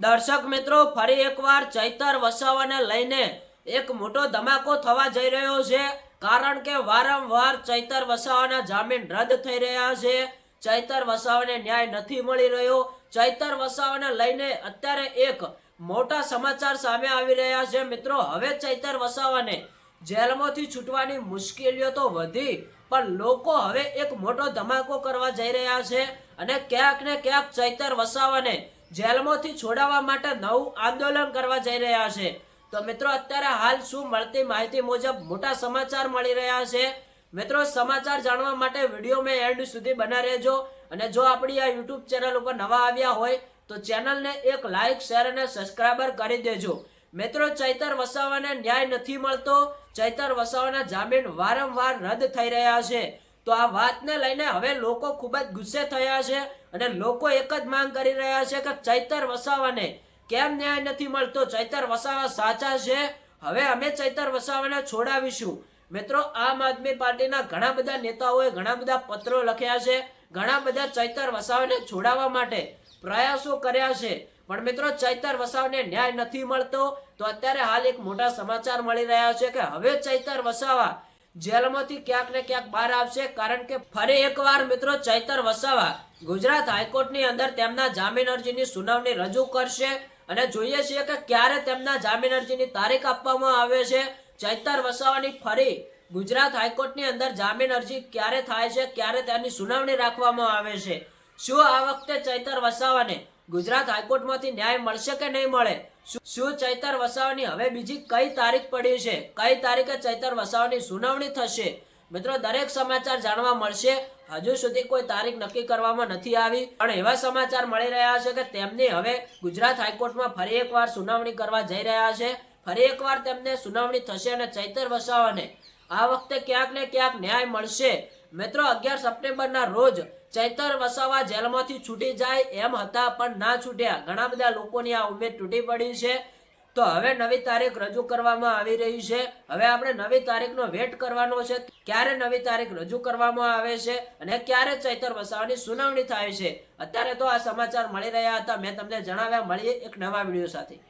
દર્શક મિત્રો, ફરી એકવાર ચૈતર વસાવાને લઈને એક મોટો ધમાકો થવા જઈ રહ્યો છે, કારણ કે વારંવાર ચૈતર વસાવાના જામીન રદ થઈ રહ્યા છે. ચૈતર વસાવાને ન્યાય નથી મળી રહ્યો. ચૈતર વસાવાને લઈને અત્યારે એક મોટા સમાચાર સામે આવી રહ્યા છે. મિત્રો, હવે ચૈતર વસાવાને જેલમાંથી છૂટવાની મુશ્કેલીઓ તો વધી, પણ લોકો હવે એક મોટો ધમાકો કરવા જઈ રહ્યા છે. અને ક્યાંક ને ક્યાંક ચૈતર વસાવાને જેલમાંથી છોડાવવા માટે નવું આંદોલન કરવા જઈ રહ્યા છે. તો મિત્રો, અત્યારે હાલ શું મળતી માહિતી મુજબ મોટા સમાચાર મળી રહ્યા છે. મિત્રો, સમાચાર જાણવા માટે વીડિયો મેં એન્ડ સુધી બના રહેજો. અને જો આપણી આ યુટ્યુબ ચેનલ ઉપર નવા આવ્યા હોય, તો ચેનલને એક લાઈક, શેર અને સબસ્ક્રાઈબર કરી દેજો. મિત્રો, ચૈતર વસાવાને ન્યાય નથી મળતો. ચૈતર વસાવાના જામીન વારંવાર રદ થઈ રહ્યા છે. તો આ વાતને લઈને હવે લોકો ખૂબ જ ગુસ્સે થયા છે અને લોકો એક જ માંગ કરી રહ્યા છે કે ચૈતર વસાવાને કેમ ન્યાય નથી મળતો? ચૈતર વસાવા સાચા છે. હવે અમે ચૈતર વસાવાને છોડાવીશું. મિત્રો, આમ આદમી પાર્ટીના ઘણા બધા નેતાઓએ ઘણા બધા પત્રો લખ્યા છે, ઘણા બધા ચૈતર વસાવાને છોડાવવા માટે પ્રયાસો કર્યા છે. પણ મિત્રો, ચૈતર વસાવાને ન્યાય નથી મળતો. તો અત્યારે હાલ એક મોટા સમાચાર મળી રહ્યા છે કે હવે ચૈતર વસાવા જેલમાંથી ક્યાંક ને ક્યાંક બહાર આવશે, કારણ કે ફરી એકવાર મિત્રો ચૈતર વસાવા ગુજરાત હાઈકોર્ટની અંદર તેમના જામીન અરજીની સુનાવણી રજૂ કરશે અને જોઈએ છીએ કે ક્યારે તેમના જામીન અરજીની તારીખ આપવામાં આવે છે. ચૈતર વસાવાની ફરી ગુજરાત હાઈકોર્ટની અંદર જામીન અરજી ક્યારે થાય છે, ક્યારે તેની સુનાવણી રાખવામાં આવે છે. શું આ વખતે ચૈતર વસાવાને ગુજરાત હાઈકોર્ટમાંથી ન્યાય મળશે કે નહીં મળે? શું- ચૈતર વસાવાની હવે બીજી કઈ તારીખ પડી છે? કઈ તારીખે ચૈતર વસાવાની સુનાવણી થશે? મિત્રો, દરેક સમાચાર જાણવા મળશે. હજુ સુધી કોઈ તારીખ નક્કી કરવામાં નથી આવી. પણ એવા સમાચાર મળી રહ્યા છે કે તેમની હવે ગુજરાત હાઈકોર્ટમાં ફરી એકવાર સુનાવણી કરવા જઈ રહ્યા છે. ફરી એકવાર તેમને સુનાવણી થશે અને ચૈતર વસાવાને આ વખતે ક્યાંક ને ક્યાંક ન્યાય મળશે. મિત્રો, અગિયાર સપ્ટેમ્બરના રોજ ચૈતર વસાવા જેલમાંથી છૂટી જાય એમ હતા, પણ ના છૂટ્યા. ઘણા બધા લોકોની આ ઉમેદ તૂટી પડી છે. તો હવે નવી તારીખ રજૂ કરવામાં આવી રહી છે. હવે આપણે નવી તારીખનો વેટ કરવાનો છે. ક્યારે નવી તારીખ રજૂ કરવામાં આવે છે અને ક્યારે ચૈતર વસાવાની સુનાવણી થાય છે. અત્યારે તો આ સમાચાર મળી રહ્યા હતા. મેં તમને જણાવ્યા, મળીએ એક નવા વીડિયો સાથે.